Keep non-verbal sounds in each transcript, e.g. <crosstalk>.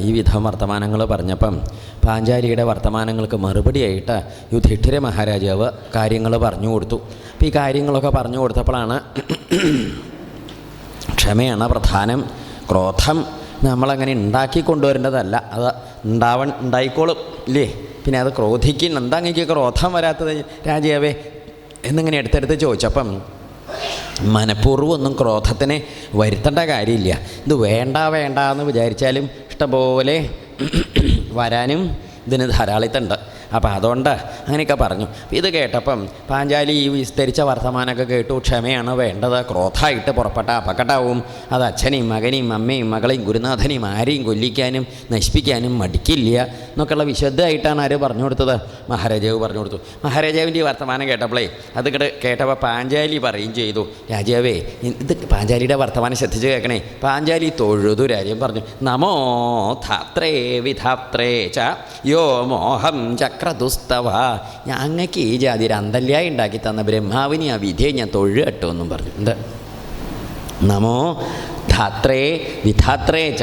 ഈ വിധം വർത്തമാനങ്ങൾ പറഞ്ഞപ്പം പാഞ്ചാലിയുടെ വർത്തമാനങ്ങൾക്ക് മറുപടിയായിട്ട് യുധിഷ്ഠിര മഹാരാജാവ് കാര്യങ്ങൾ പറഞ്ഞു കൊടുത്തു. അപ്പോൾ ഈ കാര്യങ്ങളൊക്കെ പറഞ്ഞു കൊടുത്തപ്പോഴാണ് <clears throat> ക്ഷമയാണ് പ്രധാനം. ക്രോധം നമ്മളങ്ങനെ ഉണ്ടാക്കി കൊണ്ടുവരേണ്ടതല്ല. അത് ഉണ്ടാവൺ ഉണ്ടായിക്കോളും. ഇല്ലേ? പിന്നെ അത് ക്രോധിക്കുന്ന എന്താ അങ്ങനെ ക്രോധം വരാത്തത് രാജാവേ? എന്നിങ്ങനെ എടുത്തെടുത്ത് ചോദിച്ചപ്പം മനഃപൂർവം ഒന്നും ക്രോധത്തിനെ വരുത്തേണ്ട കാര്യമില്ല. ഇത് വേണ്ട വേണ്ട എന്ന് വിചാരിച്ചാലും ഇഷ്ടംപോലെ വരാനും ഇതിന് ധാരാളിത്തമുണ്ട്. അപ്പം അതുകൊണ്ട് അങ്ങനെയൊക്കെ പറഞ്ഞു. ഇത് കേട്ടപ്പം പാഞ്ചാലി ഈ വിസ്തരിച്ച വർത്തമാനമൊക്കെ കേട്ടു ക്ഷമയാണ് വേണ്ടത് ക്രോധമായിട്ട് പുറപ്പെട്ട അപകടവും അത് അച്ഛനെയും മകനെയും അമ്മയും മകളെയും ഗുരുനാഥനെയും ആരെയും കൊല്ലിക്കാനും നശിപ്പിക്കാനും മടിക്കില്ല എന്നൊക്കെയുള്ള വിശദമായിട്ടാണ് ആര് പറഞ്ഞു കൊടുത്തത്? മഹാരാജാവ് പറഞ്ഞു കൊടുത്തു. മഹാരാജാവിന്റെ ഈ വർത്തമാനം കേട്ടപ്പോഴേ അത് കിട്ട കേട്ടപ്പോൾ പാഞ്ചാലി പറയും ചെയ്തു. രാജാവേ ഇത് പാഞ്ചാലിയുടെ വർത്തമാനം ശ്രദ്ധിച്ച് കേൾക്കണേ. പാഞ്ചാലി തൊഴുതു രാജ്യം പറഞ്ഞു നമോ ധാത്രേ വിധാത്രേ ച യോ മോഹം ചക്രദുസ്തവ. ഞാൻ അങ്ങക്ക് ഈ ജാതി ഒരു അന്തല്യായി ഉണ്ടാക്കി തന്ന ബ്രഹ്മാവിനെ ആ വിധിയെ ഞാൻ തൊഴു കേട്ടോ എന്നും പറഞ്ഞു. എന്താ? നമോ ധാത്രേ വിധാത്രേ ച.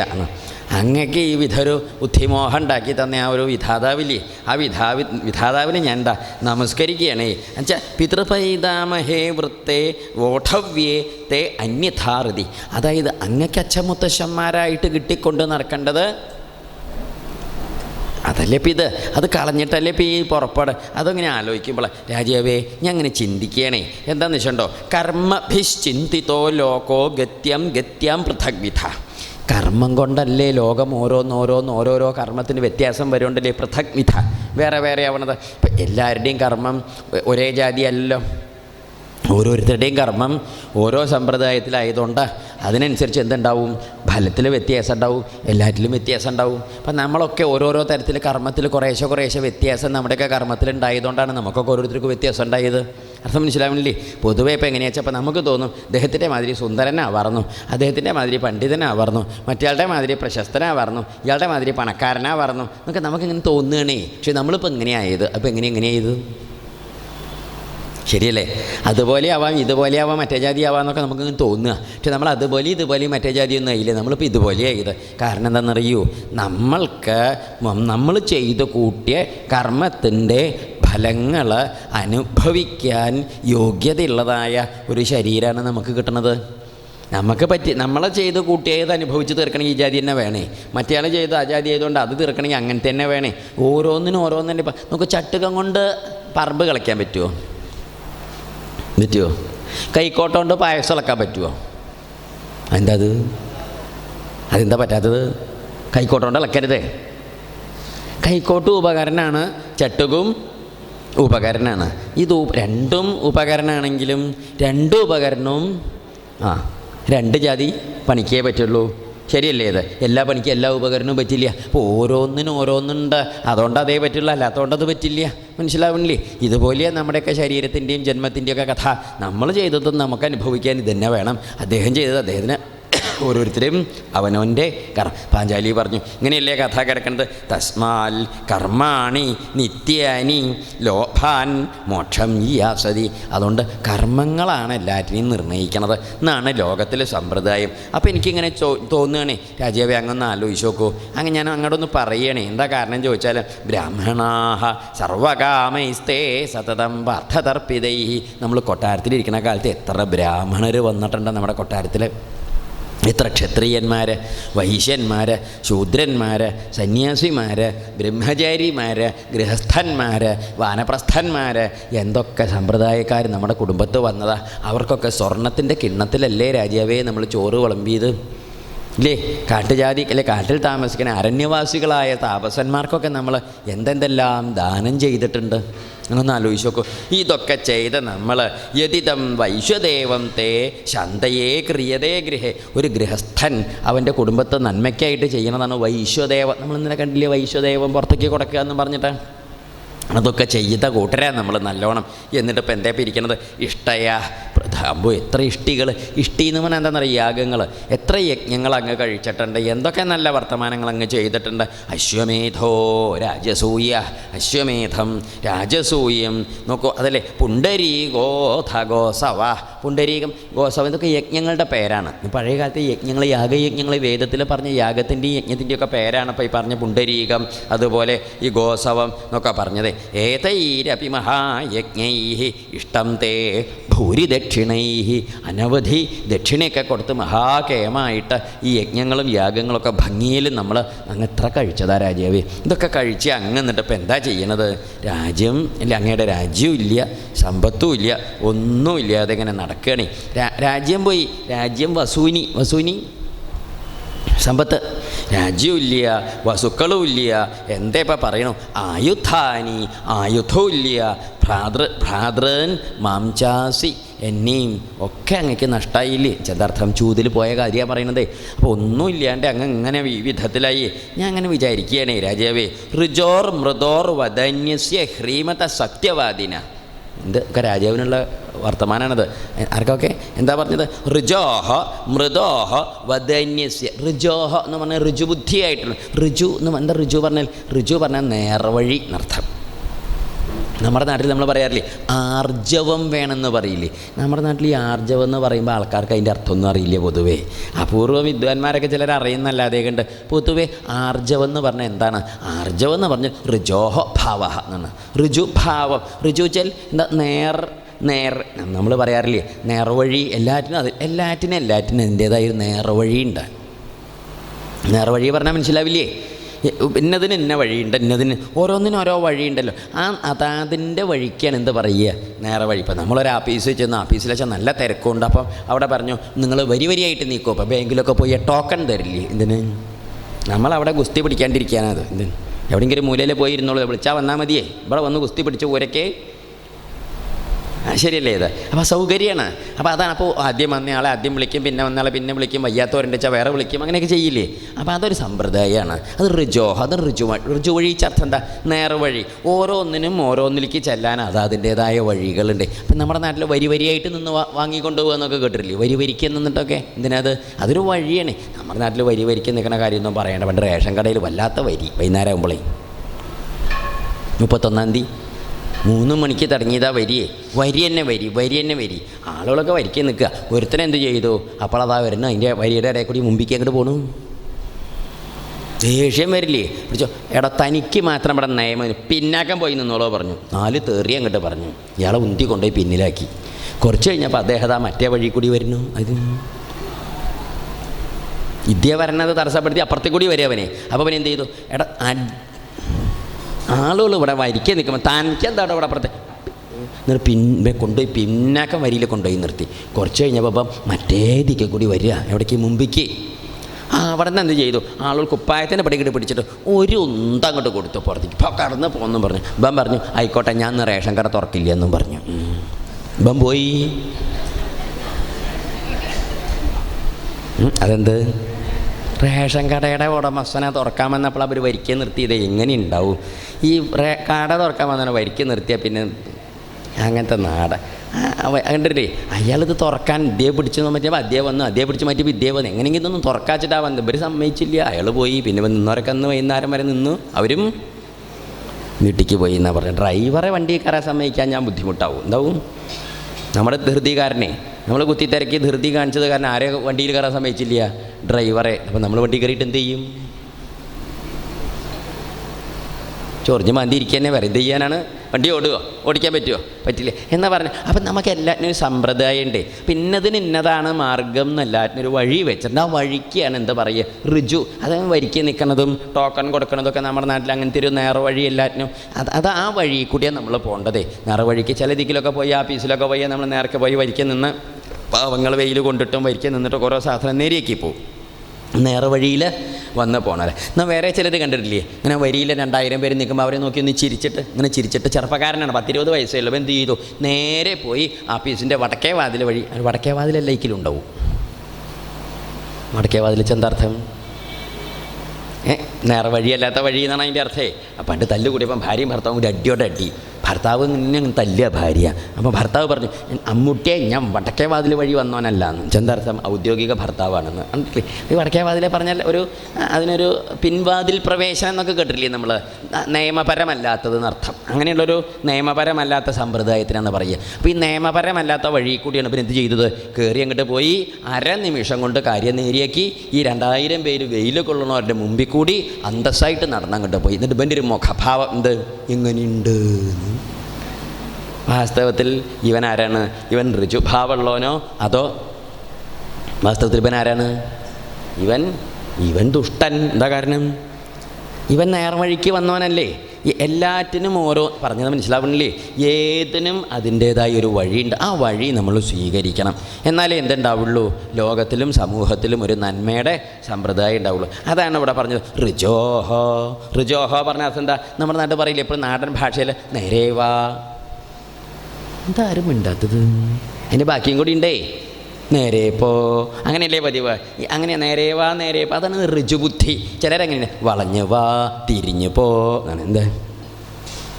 അങ്ങക്ക് ഈ വിധൊരു ബുദ്ധിമോഹം ഉണ്ടാക്കി തന്ന ആ ഒരു വിധാതാവില്ലേ? ആ വിധാവി വിധാതാവിനെ ഞാൻ എന്താ നമസ്കരിക്കുകയാണേ. എന്നുവെച്ചാൽ പിതൃപൈതാമഹേ വൃത്തേ വോഠവ്യേ തേ അന്യഥാറുതി അതായത് അങ്ങക്ക് അച്ഛമുത്തശ്ശന്മാരായിട്ട് കിട്ടിക്കൊണ്ട് നടക്കേണ്ടത് അതല്ലേ ഇപ്പം ഇത്? അത് കളഞ്ഞിട്ടല്ലേ ഇപ്പം ഈ പുറപ്പാട്? അതങ്ങനെ ആലോചിക്കുമ്പോൾ രാജാവേ ഞാൻ അങ്ങനെ ചിന്തിക്കുകയാണേ. എന്താണെന്ന് വെച്ചിട്ടുണ്ടോ കർമ്മഭിശ്ചിന്തിതോ ലോകോ ഗത്യം ഗത്യം പൃഥക്വിധ കർമ്മം കൊണ്ടല്ലേ ലോകം ഓരോന്ന് ഓരോന്ന് ഓരോരോ കർമ്മത്തിന് വ്യത്യാസം വരുന്നുണ്ടല്ലേ പൃഥക്വിധ വേറെ വേറെ ആവണത്. എല്ലാവരുടെയും കർമ്മം ഒരേ ജാതിയല്ലല്ലോ. ഓരോരുത്തരുടെയും കർമ്മം ഓരോ സമ്പ്രദായത്തിലായതുകൊണ്ട് അതിനനുസരിച്ച് എന്തുണ്ടാവും? ഫലത്തിൽ വ്യത്യാസം ഉണ്ടാവും എല്ലാറ്റിലും വ്യത്യാസം ഉണ്ടാവും അപ്പം നമ്മളൊക്കെ ഓരോരോ തരത്തിൽ കർമ്മത്തിൽ കുറേശ്ശെ കുറേശ്ശെ വ്യത്യാസം നമ്മുടെയൊക്കെ കർമ്മത്തിൽ ഉണ്ടായതുകൊണ്ടാണ് നമുക്കൊക്കെ ഓരോരുത്തർക്കും വ്യത്യാസം ഉണ്ടായത് അർത്ഥം മനസ്സിലാവുന്നില്ലേ? പൊതുവേ ഇപ്പോൾ എങ്ങനെയാ വെച്ചാൽ അപ്പോൾ നമുക്ക് തോന്നും അദ്ദേഹത്തിന്റെ മാതിരി സുന്ദരനാവാർന്നു അദ്ദേഹത്തിന്റെ മാതിരി പണ്ഡിതനാവാർന്നു മറ്റയാളുടെ മാതിരി പ്രശസ്തനാവാർന്നു ഇയാളുടെ മാതിരി പണക്കാരനാവാർന്നു എന്നൊക്കെ നമുക്കിങ്ങനെ തോന്നുകയാണേ. പക്ഷേ നമ്മളിപ്പോൾ എങ്ങനെയായത് അപ്പോൾ എങ്ങനെ എങ്ങനെയായത് ശരിയല്ലേ? അതുപോലെ ആവാം ഇതുപോലെ ആവാം മറ്റേ ജാതി ആവാം എന്നൊക്കെ നമുക്കിങ്ങനെ തോന്നുക. പക്ഷെ നമ്മൾ അതുപോലെ ഇതുപോലെ മറ്റേ ജാതി ഒന്നും ആയില്ലേ. നമ്മളിപ്പോൾ ഇതുപോലെ ആയത്. കാരണം എന്താണെന്നറിയൂ? നമ്മൾക്ക് നമ്മൾ ചെയ്ത് കൂട്ടിയ കർമ്മത്തിന്റെ ഫലങ്ങൾ അനുഭവിക്കാൻ യോഗ്യതയുള്ളതായ ഒരു ശരീരമാണ് നമുക്ക് കിട്ടണത്. നമുക്ക് പറ്റി നമ്മളെ ചെയ്ത് കൂട്ടിയത് അനുഭവിച്ച് തീർക്കണമെങ്കിൽ ഈ ജാതി തന്നെ വേണേ. മറ്റേ ചെയ്ത് ആ ജാതി ആയതുകൊണ്ട് അത് തീർക്കണമെങ്കിൽ അങ്ങനെ തന്നെ വേണേ. ഓരോന്നിനും ഓരോന്നിനും ഇപ്പം നമുക്ക് ചട്ടുകം കൊണ്ട് പറമ്പ് കളിക്കാൻ പറ്റുമോ? പറ്റുമോ കൈക്കോട്ട കൊണ്ട് പായസം ഇളക്കാൻ പറ്റുമോ എന്താ അത് അതെന്താ പറ്റാത്തത്? കൈക്കോട്ട കൊണ്ട് ഇളക്കരുതേ കൈക്കോട്ട് ഉപകരണമാണ് ചട്ടുകും ഉപകരണമാണ് ഇത് രണ്ടും ഉപകരണമാണെങ്കിലും രണ്ട് ഉപകരണവും ആ രണ്ട് ജാതി പണിക്കേ പറ്റുള്ളൂ. ശരിയല്ലേ ഇത്? എല്ലാ പണിക്കും എല്ലാ ഉപകരണവും പറ്റില്ല. അപ്പോൾ ഓരോന്നിനും ഓരോന്നുണ്ട്. അതുകൊണ്ട് അതേ പറ്റുള്ളൂ. അല്ലാത്തതുകൊണ്ട് അത് പറ്റില്ല. മനസ്സിലാവുന്നില്ലേ? ഇതുപോലെയാണ് നമ്മുടെയൊക്കെ ശരീരത്തിന്റെയും ജന്മത്തിന്റെയൊക്കെ കഥ. നമ്മൾ ചെയ്തതും നമുക്ക് അനുഭവിക്കാൻ ഇതുതന്നെ വേണം. അദ്ദേഹം ചെയ്തത് അദ്ദേഹത്തിന് ഓരോരുത്തരും അവനവന്റെ കർമ്മ പാഞ്ചാലി പറഞ്ഞു ഇങ്ങനെയല്ലേ കഥ കിടക്കുന്നത് തസ്മാൽ കർമാണി നിത്യാനി ലോഭാൻ മോക്ഷം ഈ ആസതി. അതുകൊണ്ട് കർമ്മങ്ങളാണ് എല്ലാറ്റിനെയും നിർണയിക്കണത് എന്നാണ് ലോകത്തിലെ സമ്പ്രദായം. അപ്പോൾ എനിക്കിങ്ങനെ ചോ തോന്നുകയാണേ രാജീവേ അങ്ങൊന്ന് ആലോചിച്ച് നോക്കൂ. അങ്ങനെ ഞാൻ അങ്ങോട്ടൊന്ന് പറയണേ എന്താ കാരണം ചോദിച്ചാൽ ബ്രാഹ്മണാഹ സർവകാമൈസ്തേ സതതം പാർത്ഥതർപ്പിതൈ. നമ്മൾ കൊട്ടാരത്തിലിരിക്കുന്ന കാലത്ത് എത്ര ബ്രാഹ്മണർ വന്നിട്ടുണ്ട് നമ്മുടെ കൊട്ടാരത്തിൽ എത്ര ക്ഷത്രിയന്മാർ വൈശ്യന്മാർ ശൂദ്രന്മാർ സന്യാസിമാർ ബ്രഹ്മചാരിമാർ ഗൃഹസ്ഥന്മാർ വാനപ്രസ്ഥന്മാർ എന്തൊക്കെ സമ്പ്രദായക്കാർ നമ്മുടെ കുടുംബത്ത് വന്നതാണ് അവർക്കൊക്കെ സ്വർണത്തിന്റെ കിണ്ണത്തിലല്ലേ രാജാവേ നമ്മൾ ചോറ് വിളമ്പിയത്? ഇല്ലേ? കാട്ടുജാതി അല്ലെ കാട്ടിൽ താമസിക്കുന്ന അരണ്യവാസികളായ താപസന്മാർക്കൊക്കെ നമ്മൾ എന്തെന്തെല്ലാം ദാനം ചെയ്തിട്ടുണ്ട്? അങ്ങനൊന്ന് ആലോചിച്ച് നോക്കൂ. ഇതൊക്കെ ചെയ്ത നമ്മൾ യതിതം വൈശ്വദേവം തേ ശന്തയേ ക്രിയതേ ഗൃഹേ. ഒരു ഗൃഹസ്ഥൻ അവന്റെ കുടുംബത്തെ നന്മയ്ക്കായിട്ട് ചെയ്യണതാണ് വൈശ്വദേവം. നമ്മൾ ഇന്നലെ കണ്ടില്ലേ വൈശ്വദേവം പുറത്തേക്ക് കൊടുക്കുക എന്ന് പറഞ്ഞിട്ട്? അതൊക്കെ ചെയ്ത കൂട്ടരാ നമ്മൾ നല്ലോണം. എന്നിട്ട് ഇപ്പം പിരിക്കണത് ഇഷ്ടയ. അമ്പോ എത്ര ഇഷ്ടികൾ ഇഷ്ടി എന്ന് പറഞ്ഞാൽ യാഗങ്ങൾ എത്ര യജ്ഞങ്ങൾ അങ്ങ് കഴിച്ചിട്ടുണ്ട്. എന്തൊക്കെ നല്ല വർത്തമാനങ്ങൾ അങ്ങ് ചെയ്തിട്ടുണ്ട്. അശ്വമേധോ രാജസൂയ അശ്വമേധം രാജസൂയം. നോക്കൂ അതല്ലേ? പുണ്ടരീകോധ ഗോസവ. പുണ്ടരീകം ഗോസവ ഇതൊക്കെ യജ്ഞങ്ങളുടെ പേരാണ്. പഴയ കാലത്തെ യജ്ഞങ്ങൾ യാഗയജ്ഞങ്ങൾ വേദത്തിൽ പറഞ്ഞ യാഗത്തിന്റെയും യജ്ഞത്തിന്റെയൊക്കെ പേരാണ് ഇപ്പോൾ ഈ പറഞ്ഞ പുണ്ടരീകം അതുപോലെ ഈ ഗോസവം എന്നൊക്കെ പറഞ്ഞത്. ഏതൈരപി മഹായജ്ഞൈ ഇഷ്ടം തേ ഭൂരിദക്ഷിണൈ അനവധി ദക്ഷിണയൊക്കെ കൊടുത്ത് മഹാകേമായിട്ട് ഈ യജ്ഞങ്ങളും യാഗങ്ങളൊക്കെ ഭംഗിയിൽ നമ്മൾ അങ്ങ് എത്ര കഴിച്ചതാ രാജാവേ. ഇതൊക്കെ കഴിച്ച് അങ്ങ് എന്നിട്ട് ഇപ്പം എന്താ ചെയ്യണത്? രാജ്യം ഇല്ല അങ്ങയുടെ രാജ്യവും ഇല്ല സമ്പത്തും ഇല്ല ഒന്നും ഇല്ലാതെ ഇങ്ങനെ നടക്കുകയാണ്. രാജ്യം പോയി രാജ്യം വസൂനി വസൂനി? സമ്പത്ത്? രാജ്യമില്ല വസുക്കളും ഇല്ല എന്താ ഇപ്പം പറയണു? ആയുധാനി ആയുധവും ഇല്ല ഭ്രാതൃ ഭ്രാതൃൻ മാംചാസി എന്നെയും ഒക്കെ അങ്ങക്ക് നഷ്ടമായില്ലേ ചെന്തർത്ഥം ചൂതിൽ പോയ കാര്യമാണ് പറയണത്. അപ്പോൾ ഒന്നും ഇല്ലാണ്ട് അങ്ങ് ഇങ്ങനെ വിധത്തിലായി. ഞാൻ അങ്ങനെ വിചാരിക്കുകയാണേ രാജാവേ. ഋജോർ മൃദോർ വദന്യസ്യ ഹ്രീമത സത്യവാദിന. എന്ത് ഒക്കെ രാജാവിനുള്ള വർത്തമാനാണത്? ആർക്കൊക്കെ? എന്താ പറഞ്ഞത്? ഋജോഹ മൃദോഹ വദന്യസ്യ ഋജോഹ എന്ന് പറഞ്ഞാൽ ഋജുബുദ്ധിയായിട്ടുള്ള ഋജു എന്ന് എന്താ ഋജു പറഞ്ഞാൽ ഋജു പറഞ്ഞാൽ നേർവഴി എന്നർത്ഥം. നമ്മുടെ നാട്ടിൽ നമ്മൾ പറയാറില്ലേ ആർജവം വേണമെന്ന് പറയില്ലേ? നമ്മുടെ നാട്ടിൽ ഈ ആർജവം എന്ന് പറയുമ്പോൾ ആൾക്കാർക്ക് അതിന്റെ അർത്ഥമൊന്നും അറിയില്ല പൊതുവേ. അപൂർവ വിദ്വാൻമാരൊക്കെ ചിലർ അറിയുന്നല്ലാതെ കണ്ട് പൊതുവേ ആർജവം എന്ന് പറഞ്ഞാൽ എന്താണ്? ആർജവം എന്ന് പറഞ്ഞാൽ ഋജോഹ ഭാവ എന്നാണ്. ഋജു ഭാവം. ഋജു എന്താ? നേർ നേർ. നമ്മൾ പറയാറില്ലേ നേർവഴി എല്ലാറ്റിനും അത് എല്ലാറ്റിനും എല്ലാറ്റിനും എന്റേതായ ഒരു നേർവഴി ഉണ്ട് നേർവഴി പറഞ്ഞാൽ മനസ്സിലാവില്ലേ? ഇന്നതിന് ഇന്ന വഴിയുണ്ട് ഇന്നതിന് ഓരോന്നിനും ഓരോ വഴിയുണ്ടല്ലോ. ആ അതാതിന്റെ വഴിക്കാണ് എന്ത് പറയുക? നേരെ വഴി. ഇപ്പം നമ്മളൊരു ആഫീസിൽ ചെന്ന് ആഫീസിൽ വെച്ചാൽ നല്ല തിരക്കുണ്ട്. അപ്പം അവിടെ പറഞ്ഞു നിങ്ങൾ വരി വരിയായിട്ട് നീക്കും അപ്പോൾ ബാങ്കിലൊക്കെ പോയി ടോക്കൺ തരില്ലേ? എന്തിന്? നമ്മളവിടെ ഗുസ്തി പിടിക്കാണ്ടിരിക്കാനത് എന്തിന്? എവിടെയെങ്കിലും മൂലയിൽ പോയി വിളിച്ചാൽ വന്നാൽ മതിയേ. ഇവിടെ വന്ന് ഗുസ്തി പിടിച്ച് ഊരക്കേ ശരിയല്ലേ ഇത്? അപ്പോൾ സൗകര്യമാണ് അപ്പോൾ അതാണ് അപ്പോൾ ആദ്യം വന്നയാളെ ആദ്യം വിളിക്കും പിന്നെ വന്നയാളെ പിന്നെ വിളിക്കും വയ്യാത്തവരുടെ വെച്ചാൽ വേറെ വിളിക്കും അങ്ങനെയൊക്കെ ചെയ്യില്ലേ? അപ്പോൾ അതൊരു സമ്പ്രദായമാണ്. അത് ഋജോഹ അത് റിജു ഋജു വഴി ചർച്ച എന്താ? നേർവഴി ഓരോന്നിനും ഓരോന്നിലേക്ക് ചെല്ലാൻ അത് അതിന്റേതായ വഴികളുണ്ട്. അപ്പം നമ്മുടെ നാട്ടിൽ വരി വരിയായിട്ട് നിന്ന് വാങ്ങിക്കൊണ്ട് പോകുന്നൊക്കെ കേട്ടിട്ടില്ലേ? വരി വരിക്ക് നിന്നിട്ടൊക്കെ? എന്തിനത് അതൊരു വഴിയാണ്. നമ്മുടെ നാട്ടിൽ വരി വരിക്ക് നിൽക്കുന്ന കാര്യമൊന്നും പറയേണ്ട. പണ്ട് റേഷൻ കടയിൽ വല്ലാത്ത വരി വൈകുന്നേരം ആകുമ്പോഴേ മുപ്പത്തൊന്നാം തീയതി. മൂന്ന് മണിക്ക് തുടങ്ങിയതാ വരിയേ വരി തന്നെ വരി വരി തന്നെ വരി. ആളുകളൊക്കെ വരിക്ക് നിൽക്കുക. ഒരുത്തനെ എന്ത് ചെയ്തു? അപ്പോൾ അതാ വരുന്ന. അതിന്റെ വരിയുടെ ഇടയിൽ കൂടി മുമ്പിക്ക് അങ്ങോട്ട് പോണു. ദേഷ്യം വരില്ലേ? പിടിച്ചോ. എടാ തനിക്ക് മാത്രം ഇവിടെ നിയമം. പിന്നാക്കം പോയി നിന്നോളോ പറഞ്ഞു. നാല് തേറി അങ്ങോട്ട് പറഞ്ഞു. ഇയാളെ ഉന്തി കൊണ്ടുപോയി പിന്നിലാക്കി. കുറച്ച് കഴിഞ്ഞപ്പോൾ അദ്ദേഹം ആ മറ്റേ വഴി കൂടി വരുന്നു. അത് ഇദ്ദേഹം വരണത് തടസ്സപ്പെടുത്തി അപ്പുറത്തേക്കൂടി കൂടി വരിക അവനെ. അപ്പോൾ അവനെന്ത് ചെയ്തു? എടാ ആളുകൾ ഇവിടെ വരിക്കേ നിൽക്കുമ്പോൾ തനിക്ക് എന്താണ് ഇവിടെ അപ്പുറത്തെ? എന്നിട്ട് പിന്നെ കൊണ്ടുപോയി പിന്നാക്കം വരിയിൽ കൊണ്ടുപോയി നിർത്തി. കുറച്ച് കഴിഞ്ഞപ്പോൾ അപ്പം മറ്റേ ദിക്കെ കൂടി വരിക. എവിടേക്ക്? മുമ്പിക്ക്. ആ അവിടെ നിന്ന് എന്ത് ചെയ്തു? ആളുകൾ കുപ്പായത്തിന്റെ പടിക്കിട്ട് പിടിച്ചിട്ട് ഒരു ഉന്ത അങ്ങോട്ട് കൊടുത്തു. പുറത്തേക്ക് ഇപ്പോൾ കടന്ന് പോകുന്നു പറഞ്ഞു. ഇപ്പം പറഞ്ഞു ആയിക്കോട്ടെ ഞാൻ റേഷൻ കട തുറക്കില്ല എന്നും പറഞ്ഞു ഇപ്പം പോയി. അതെന്ത്? റേഷൻ കടയുടെ ഉടമസ്ഥനെ തുറക്കാൻ വന്നപ്പോൾ അവർ വരിക്ക നിർത്തിയത് എങ്ങനെ ഉണ്ടാവും ഈ കട തുറക്കാൻ വന്നവനെ വരിക്ക നിർത്തിയ പിന്നെ അങ്ങനത്തെ നാട. കണ്ടിട്ടേ അയാളിത് തുറക്കാൻ ഇതേ പിടിച്ചു മറ്റേ അതേ വന്നു. അതേ പിടിച്ച് മാറ്റിയപ്പോൾ ഇതേ വന്നു. എങ്ങനെയെങ്കിലും ഇതൊന്നും തുറക്കാച്ചിട്ടാ വന്നത്. ഇവർ സമ്മതിച്ചില്ല. അയാൾ പോയി. പിന്നെ നിന്നവരൊക്കെ അന്ന് വൈകുന്നേരം വരെ നിന്നു. അവരും വീട്ടിലേക്ക് പോയി എന്നാ പറഞ്ഞത്. ഡ്രൈവറെ വണ്ടി കയറാൻ സമ്മതിക്കാൻ ഞാൻ ബുദ്ധിമുട്ടാവും. എന്താവും? നമ്മുടെ ധൃതികാരനെ നമ്മൾ കുത്തി തിരക്കി ധൃതി കാണിച്ചത് കാരണം ആരെ വണ്ടിയിൽ കയറാൻ സമ്മതിച്ചില്ല? ഡ്രൈവറെ. അപ്പം നമ്മൾ വണ്ടി കയറിയിട്ട് എന്ത് ചെയ്യും? ചൊറിഞ്ഞ് മാന്തി ഇരിക്കുക തന്നെ വരെ എന്ത് ചെയ്യാനാണ്? വണ്ടി ഓടുകയോ ഓടിക്കാൻ പറ്റുമോ പറ്റില്ല. എന്നാ പറഞ്ഞു അപ്പം നമുക്ക് എല്ലാറ്റിനും ഒരു സമ്പ്രദായം ഉണ്ട് പിന്നെ ഇതിന് ഇന്നതാണ് മാർഗം എന്നെല്ലാറ്റിനും ഒരു വഴി വെച്ചിട്ടുണ്ട്. ആ വഴിക്കാണ് എന്താ പറയുക? ഋജു. അത് വരിക്ക് നിൽക്കുന്നതും ടോക്കൺ കൊടുക്കുന്നതൊക്കെ നമ്മുടെ നാട്ടിൽ അങ്ങനത്തെ ഒരു നേർ വഴി എല്ലാറ്റിനും. അത് അത് ആ വഴി കൂടിയാണ് നമ്മൾ പോകേണ്ടതേ. നേർ വഴിക്ക് ചില ദിക്കിലൊക്കെ പോയി ആഫീസിലൊക്കെ പോയി നമ്മൾ നേരൊക്കെ പോയി വരിക്ക് നിന്ന് പാവങ്ങൾ വെയിൽ കൊണ്ടിട്ടും വരിക്ക് നിന്നിട്ട് ഓരോ സാധനം നേരിയാക്കി പോകും നേർവഴിയിൽ വന്ന് പോണത് എന്നാൽ വേറെ ചിലത് കണ്ടിട്ടില്ലേ? ഇങ്ങനെ വരിയിൽ രണ്ടായിരം പേര് നിൽക്കുമ്പോൾ അവരെ നോക്കി ഒന്ന് ചിരിച്ചിട്ട് ഇങ്ങനെ ചിരിച്ചിട്ട് ചെറുപ്പക്കാരനാണ് പത്തിരുപത് വയസ്സേ ഉള്ളൂ. എന്ത് ചെയ്തു? നേരെ പോയി ആഫീസിന്റെ വടക്കേ വാതിൽ വഴി വടക്കേ വാതിൽ ലൈക്കിലുണ്ടാവും വടക്കേ വാതിൽ ചെന്താർത്ഥം ഏ നേരെ വഴിയല്ലാത്ത വഴി എന്നാണ് അതിന്റെ അർത്ഥേ. പണ്ട് തല്ലുകൂടിയപ്പം ഭാര്യയും ഭർത്താവും കൂടി അടിയോടെ അടി ഭർത്താവ് ഇങ്ങനെ തല്ലിയ ഭാര്യ. അപ്പോൾ ഭർത്താവ് പറഞ്ഞു അമ്മൂട്ടിയെ ഞാൻ വടക്കേ വാതിൽ വഴി വന്നവനല്ല എന്ന്. ചെന്താർത്ഥം ഔദ്യോഗിക ഭർത്താവാണെന്ന്. ഈ വടക്കേ വാതിലെ പറഞ്ഞാൽ ഒരു അതിനൊരു പിൻവാതിൽ പ്രവേശനം എന്നൊക്കെ കേട്ടില്ലേ നമ്മൾ നിയമപരമല്ലാത്തത് എന്നർത്ഥം അങ്ങനെയുള്ളൊരു നിയമപരമല്ലാത്ത സമ്പ്രദായത്തിനാണ് പറയുക. അപ്പോൾ ഈ നിയമപരമല്ലാത്ത വഴി കൂടിയാണ് പിന്നെ എന്ത് ചെയ്തത്? കയറി അങ്ങോട്ട് പോയി അര നിമിഷം കൊണ്ട് കാര്യം നേരിയാക്കി ഈ രണ്ടായിരം പേര് വെയിൽ കൊള്ളണവരുടെ മുമ്പിൽ കൂടി അന്തസ്സായിട്ട് നടന്നങ്ങോട്ട് പോയി. എന്നിട്ട് ഇവന്റെ ഒരു മുഖഭാവം എന്ത്? എങ്ങനെയുണ്ട് എന്ന്. വാസ്തവത്തിൽ ഇവൻ ആരാണ്? ഇവൻ ഋജുഭാവുള്ളവനോ അതോ വാസ്തവത്തിൽ ഇവൻ ആരാണ്? ഇവൻ ഇവൻ ദുഷ്ടൻ. എന്താ കാരണം? ഇവൻ നേർവഴിക്ക് വന്നവനല്ലേ. ഈ എല്ലാറ്റിനും ഓരോ പറഞ്ഞത് മനസ്സിലാവണില്ലേ ഏതിനും അതിന്റേതായ ഒരു വഴിയുണ്ട്. ആ വഴി നമ്മൾ സ്വീകരിക്കണം. എന്നാലേ എന്തുണ്ടാവുള്ളൂ? ലോകത്തിലും സമൂഹത്തിലും ഒരു നന്മയുടെ സമ്പ്രദായം ഉണ്ടാവുള്ളൂ. അതാണ് ഇവിടെ പറഞ്ഞത്. റിജോഹോ റിജോഹോ പറഞ്ഞ അർത്ഥം എന്താ? നമ്മുടെ നാട്ടിൽ പറയില്ലേ? ഇപ്പോൾ നാടൻ ഭാഷയിൽ നേരേവാ എന്താരും മിണ്ടാത്തത്? അതിന്റെ ബാക്കിയും കൂടി ഉണ്ടേ. നേരെ പോ. അങ്ങനെയല്ലേ പതിവ്? അങ്ങനെ നേരെ വാ നേരെ പോ. അതാണ് ഋജുബുദ്ധി. ചിലരങ്ങനെ വളഞ്ഞു വാ തിരിഞ്ഞു പോ. അങ്ങനെ എന്താ?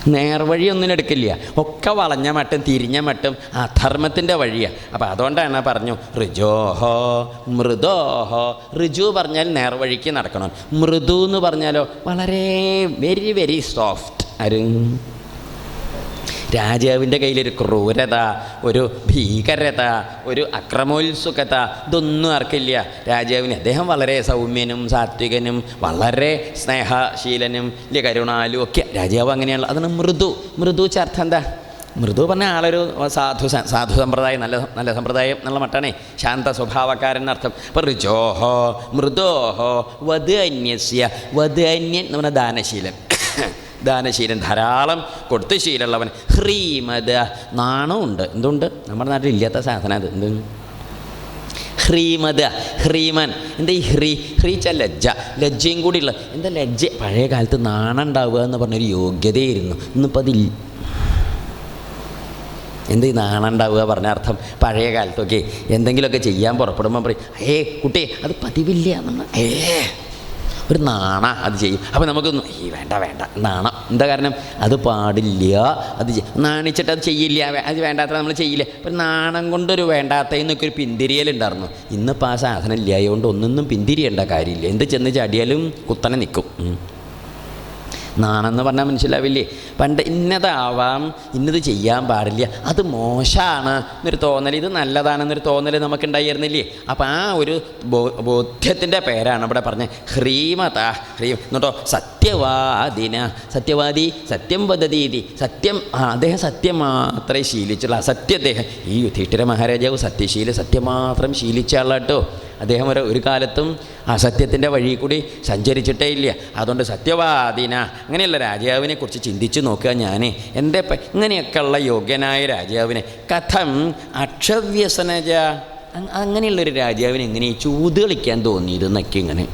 നേർവഴി ഒന്നും എടുക്കില്ല. ഒക്കെ വളഞ്ഞ മട്ടും തിരിഞ്ഞ മട്ടും അധർമ്മത്തിന്റെ വഴിയാണ് അപ്പോൾ അതുകൊണ്ടാണ് പറഞ്ഞു ഋജോഹോ മൃദോഹോ. ഋജു പറഞ്ഞാൽ നേർവഴിക്ക് നടക്കണം. മൃദു എന്ന് പറഞ്ഞാലോ വളരെ വെരി വെരി സോഫ്റ്റ് ആരും രാജാവിന്റെ കയ്യിലൊരു ക്രൂരത ഒരു ഭീകരത ഒരു അക്രമോത്സുകത ഇതൊന്നും ആർക്കില്ല. രാജാവിന് അദ്ദേഹം വളരെ സൗമ്യനും സാത്വികനും വളരെ സ്നേഹശീലനും ഇല്ല കരുണാലും ഒക്കെ. രാജാവ് അങ്ങനെയുള്ള അതാണ് മൃദു മൃദു ചർത്ഥം എന്താ? മൃദു പറഞ്ഞ ആളൊരു സാധു സാധു സമ്പ്രദായം നല്ല നല്ല സമ്പ്രദായം നല്ല മട്ടാണേ. ശാന്ത സ്വഭാവക്കാരൻ അർത്ഥം. അപ്പോൾ ഋജോഹോ മൃദോഹോ വധ് അന്യസ്യ വധ് അന്യൻ എന്ന് പറഞ്ഞാൽ ദാനശീലൻ. ദാനശീലൻ ധാരാളം കൊടുത്ത് ശീലമുള്ളവൻ. ഹ്രീമത് നാണമുണ്ട്. എന്തുണ്ട്? നമ്മുടെ നാട്ടിൽ ഇല്ലാത്ത സാധനം അത്. എന്ത്? ഹ്രീമത് ഹ്രീമൻ. എന്താ ഈ ഹ്രീ? ഹ്രീച്ച ലജ്ജ. ലജ്ജയും കൂടിയുള്ള എന്താ ലജ്ജ? പഴയ കാലത്ത് നാണം ഉണ്ടാവുക എന്ന് പറഞ്ഞൊരു യോഗ്യതയായിരുന്നു. ഇന്നിപ്പോൾ അതിൽ എന്ത് ഈ നാണം ഉണ്ടാവുക പറഞ്ഞ അർത്ഥം? പഴയ കാലത്തൊക്കെ എന്തെങ്കിലുമൊക്കെ ചെയ്യാൻ പുറപ്പെടുമ്പോൾ പറയും ഏ കുട്ടി അത് പതിവില്ല എന്നുള്ള ഏ ഒരു നാണ അത് ചെയ്യും. അപ്പോൾ നമുക്കൊന്നും ഈ വേണ്ട വേണ്ട നാണ. എന്താ കാരണം? അത് പാടില്ല അത് നാണിച്ചിട്ട് അത് ചെയ്യില്ല അത് വേണ്ടാത്ത നമ്മൾ ചെയ്യില്ല. ഒരു നാണം കൊണ്ടൊരു വേണ്ടാത്ത എന്നൊക്കെ ഒരു പിന്തിരിയലുണ്ടായിരുന്നു ഇന്നിപ്പോൾ ആ സാധനം ഇല്ലായതുകൊണ്ട് ഒന്നൊന്നും പിന്തിരിയേണ്ട കാര്യമില്ല. എന്ത് ചെന്ന് ചാടിയാലും കുത്തനെ നിൽക്കും. നാണെന്ന് പറഞ്ഞാൽ മനസ്സിലാവില്ലേ? പണ്ട് ഇന്നതാവാം ഇന്നത് ചെയ്യാൻ പാടില്ല. അത് മോശമാണ് എന്നൊരു തോന്നൽ ഇത് നല്ലതാണെന്നൊരു തോന്നൽ നമുക്കുണ്ടായിരുന്നില്ലേ? അപ്പോൾ ആ ഒരു ബോധ്യത്തിന്റെ പേരാണ് ഇവിടെ പറഞ്ഞത് ഹ്രീമത ഹ്രീം എന്നിട്ടോ സത്യവാദിന സത്യവാദി സത്യം വദതീതി സത്യം അദ്ദേഹം സത്യം മാത്രമേ ശീലിച്ചുള്ളൂ. അസത്യ അദ്ദേഹം ഈ യുധിഷ്ഠിര മഹാരാജാവ് സത്യശീല സത്യം മാത്രം ശീലിച്ച ആളാട്ടോ അദ്ദേഹം ഒരു ഒരു കാലത്തും അസത്യത്തിന്റെ വഴി കൂടി സഞ്ചരിച്ചിട്ടേ ഇല്ല. അതുകൊണ്ട് സത്യവാദിന. അങ്ങനെയുള്ള രാജാവിനെ കുറിച്ച് ചിന്തിച്ച് നോക്കുക ഞാൻ എന്റെ ഇങ്ങനെയൊക്കെയുള്ള യോഗ്യനായ രാജാവിനെ. കഥം അക്ഷവ്യസനജ. അങ്- അങ്ങനെയുള്ളൊരു രാജാവിനെ എങ്ങനെ ചൂത് കളിക്കാൻ തോന്നിയതെന്നൊക്കെ ഇങ്ങനെ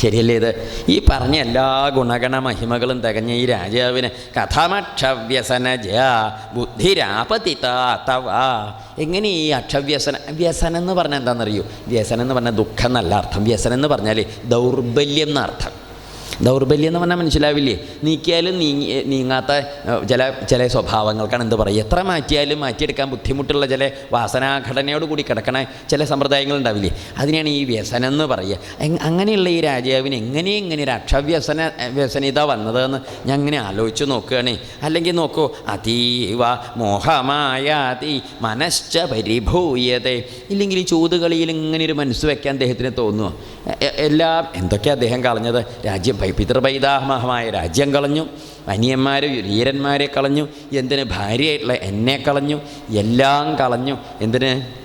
ശരിയല്ലേ ഇത്? ഈ പറഞ്ഞ എല്ലാ ഗുണഗണ മഹിമകളും തികഞ്ഞ ഈ രാജാവിന് കഥമക്ഷവ്യസനജ ബുദ്ധിരാപതിത തവ എങ്ങനെ ഈ അക്ഷവ്യസന വ്യസനം എന്ന് പറഞ്ഞാൽ എന്താണെന്നറിയോ? വ്യസനം എന്ന് പറഞ്ഞാൽ ദുഃഖം എന്നല്ല അർത്ഥം. വ്യസനം എന്ന് പറഞ്ഞാൽ ദൗർബല്യം എന്നർത്ഥം. ദൗർബല്യം എന്ന് പറഞ്ഞാൽ മനസ്സിലാവില്ലേ? നീക്കിയാലും നീങ്ങി നീങ്ങാത്ത ചില ചില സ്വഭാവങ്ങൾക്കാണ് എന്ത് പറയുക? എത്ര മാറ്റിയാലും മാറ്റിയെടുക്കാൻ ബുദ്ധിമുട്ടുള്ള ചില വാസനാഘടനയോട് കൂടി കിടക്കണ ചില സമ്പ്രദായങ്ങളുണ്ടാവില്ലേ? അതിനാണ് ഈ വ്യസനം എന്ന് പറയുക. അങ്ങനെയുള്ള ഈ രാജാവിന് എങ്ങനെ ഇങ്ങനെ ഒരു അക്ഷവ്യസന വ്യസനിത വന്നതെന്ന് ഞാൻ അങ്ങനെ ആലോചിച്ച് നോക്കുകയാണ്. അല്ലെങ്കിൽ നോക്കൂ അതീവ മോഹമായാതി മനശ്ച പരിഭൂയതേ. ഇല്ലെങ്കിൽ ഈ ചൂതുകളിയിൽ ഇങ്ങനെ ഒരു മനസ്സ് വയ്ക്കാൻ അദ്ദേഹത്തിന് എ- എല്ലാം എന്തൊക്കെയാണ് അദ്ദേഹം കളഞ്ഞത്? രാജ്യം പൈ- പിതൃപൈതാമഹമായ രാജ്യം കളഞ്ഞു. അനിയന്മാരെ വീരന്മാരെ കളഞ്ഞു. എന്തിന് ഭാര്യയായിട്ടുള്ള എന്നെ കളഞ്ഞു? എല്ലാം കളഞ്ഞു. എന്തിന്?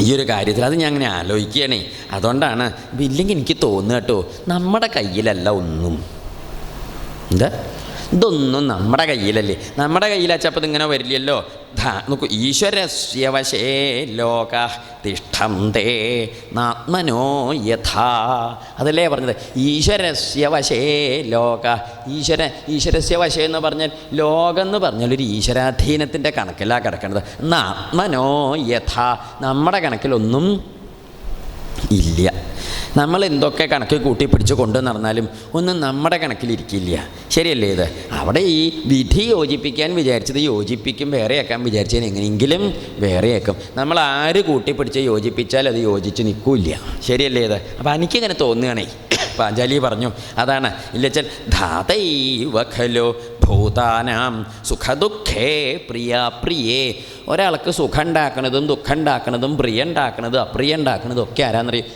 ഈ ഒരു കാര്യത്തിൽ അത് ഞാൻ അങ്ങനെ ആലോചിക്കുകയാണേ. അതുകൊണ്ടാണ് ഇല്ലെങ്കിൽ എനിക്ക് തോന്നുക കേട്ടോ നമ്മുടെ കയ്യിലല്ല ഒന്നും. എന്താ? ഇതൊന്നും നമ്മുടെ കയ്യിലല്ലേ? നമ്മുടെ കയ്യിലച്ചപ്പോൾ ഇങ്ങനെ വരില്ലല്ലോ. നോക്കൂ ഈശ്വരസ്യ വശേ ലോക തിഷ്ഠന്തേ നാത്മനോ യഥാ. അതല്ലേ പറഞ്ഞത്? ഈശ്വരസ്യ വശേ ലോക ഈശ്വര ഈശ്വരസ്യ വശേ എന്ന് പറഞ്ഞാൽ ലോകം എന്ന് പറഞ്ഞാൽ ഒരു ഈശ്വരാധീനത്തിന്റെ കണക്കിലാണ് കിടക്കുന്നത് നാത്മനോ യഥാ. നമ്മുടെ കണക്കിലൊന്നും ഇല്ല. നമ്മൾ എന്തൊക്കെ കണക്ക് കൂട്ടി പിടിച്ച് കൊണ്ടു നടന്നാലും ഒന്നും നമ്മുടെ കണക്കിലിരിക്കില്ല. ശരിയല്ലേ ഇത്? അവിടെ ഈ വിധി യോജിപ്പിക്കാൻ വിചാരിച്ചത് യോജിപ്പിക്കും വേറെയാക്കാൻ വിചാരിച്ചതിന് എങ്ങനെയെങ്കിലും വേറെയാക്കും. നമ്മൾ ആര് കൂട്ടി പിടിച്ച് യോജിപ്പിച്ചാൽ അത് യോജിച്ച് നിൽക്കില്ല. ശരിയല്ലേ ഇത്? അപ്പം എനിക്കിങ്ങനെ തോന്നുകയാണേ. <coughs> പാഞ്ചാലി പറഞ്ഞു അതാണ് ഇല്ലച്ചൻ ധാതൈവ ഖലോ ഭൂതാനാം സുഖദുഃഖേ പ്രിയ പ്രിയേ. ഒരാൾക്ക് സുഖം ഉണ്ടാക്കണതും ദുഃഖം ഉണ്ടാക്കണതും പ്രിയ ഉണ്ടാക്കണതും അപ്രിയ ഉണ്ടാക്കണതും ഒക്കെ ആരാന്നറിയും